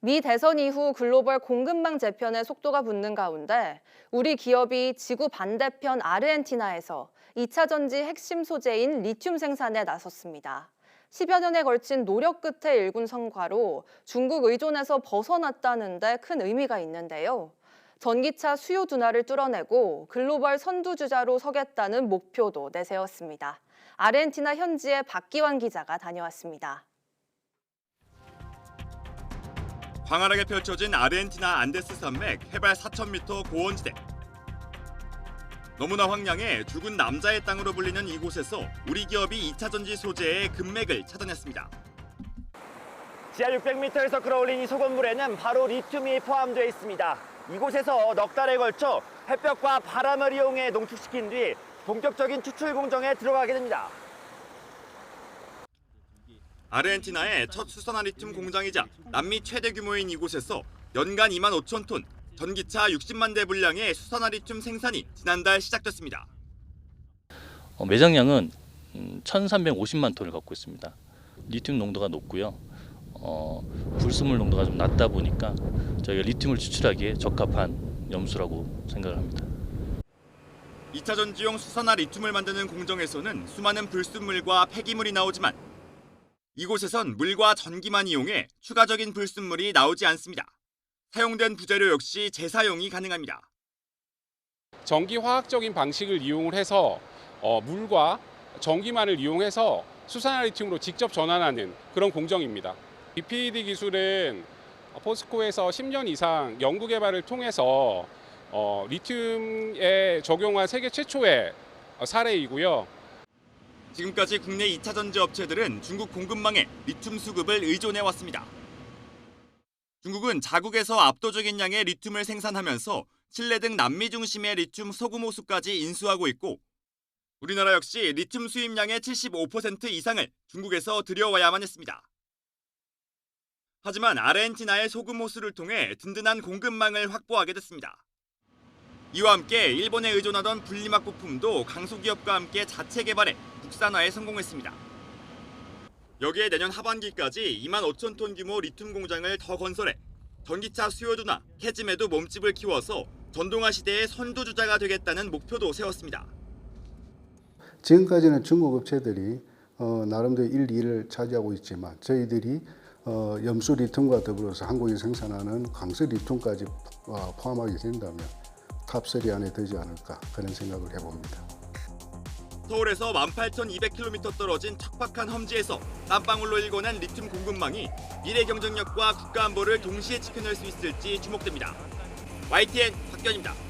미 대선 이후 글로벌 공급망 재편에 속도가 붙는 가운데 우리 기업이 지구 반대편 아르헨티나에서 2차 전지 핵심 소재인 리튬 생산에 나섰습니다. 10여 년에 걸친 노력 끝에 일군 성과로 중국 의존에서 벗어났다는 데 큰 의미가 있는데요. 전기차 수요 둔화를 뚫어내고 글로벌 선두주자로 서겠다는 목표도 내세웠습니다. 아르헨티나 현지에 박기환 기자가 다녀왔습니다. 광활하게 펼쳐진 아르헨티나 안데스 산맥 해발 4,000m 고원지대. 너무나 황량해 죽은 남자의 땅으로 불리는 이곳에서 우리 기업이 2차 전지 소재의 금맥을 찾아냈습니다. 지하 600m에서 끌어올린 이 소금물에는 바로 리튬이 포함되어 있습니다. 이곳에서 넉 달에 걸쳐 햇볕과 바람을 이용해 농축시킨 뒤 본격적인 추출 공정에 들어가게 됩니다. 아르헨티나의 첫 수산화 리튬 공장이자 남미 최대 규모인 이곳에서 연간 2만 5천 톤, 전기차 60만 대 분량의 수산화 리튬 생산이 지난달 시작됐습니다. 어, 매장량은 음, 1,350만 톤을 갖고 있습니다. 리튬 농도가 높고요. 어, 불순물 농도가 좀 낮다 보니까 저희가 리튬을 추출하기에 적합한 염수라고 생각을 합니다. 2차 전지용 수산화 리튬을 만드는 공정에서는 수많은 불순물과 폐기물이 나오지만 이곳에선 물과 전기만 이용해 추가적인 불순물이 나오지 않습니다. 사용된 부재료 역시 재사용이 가능합니다. 전기 화학적인 방식을 이용을 해서 어, 물과 전기만을 이용해서 수산화 리튬으로 직접 전환하는 그런 공정입니다. BPD 기술은 포스코에서 10년 이상 연구 개발을 통해서 어, 리튬에 적용한 세계 최초의 어, 사례이고요. 지금까지 국내 2차 전지 업체들은 중국 공급망에 리튬 수급을 의존해 왔습니다. 중국은 자국에서 압도적인 양의 리튬을 생산하면서 칠레 등 남미 중심의 리튬 소금 호수까지 인수하고 있고 우리나라 역시 리튬 수입량의 75% 이상을 중국에서 들여와야만 했습니다. 하지만 아르헨티나의 소금 호수를 통해 든든한 공급망을 확보하게 됐습니다. 이와 함께 일본에 의존하던 분리막 부품도 강소기업과 함께 자체 개발해 국산화에 성공했습니다. 여기에 내년 하반기까지 2만 5천 톤 규모 리튬 공장을 더 건설해 전기차 수요 둔화, 캐즘에도 몸집을 키워서 전동화 시대의 선두주자가 되겠다는 목표도 세웠습니다. 지금까지는 중국 업체들이 어, 나름대로 1, 2를 차지하고 있지만 저희들이 어, 염수 리튬과 더불어서 한국이 생산하는 강서 리튬까지 어, 포함하게 된다면 탑3 안에 들지 않을까 그런 생각을 해봅니다. 서울에서 18,200km 떨어진 척박한 험지에서 땀방울로 일궈낸 리튬 공급망이 미래 경쟁력과 국가 안보를 동시에 지켜낼 수 있을지 주목됩니다. YTN 박견입니다.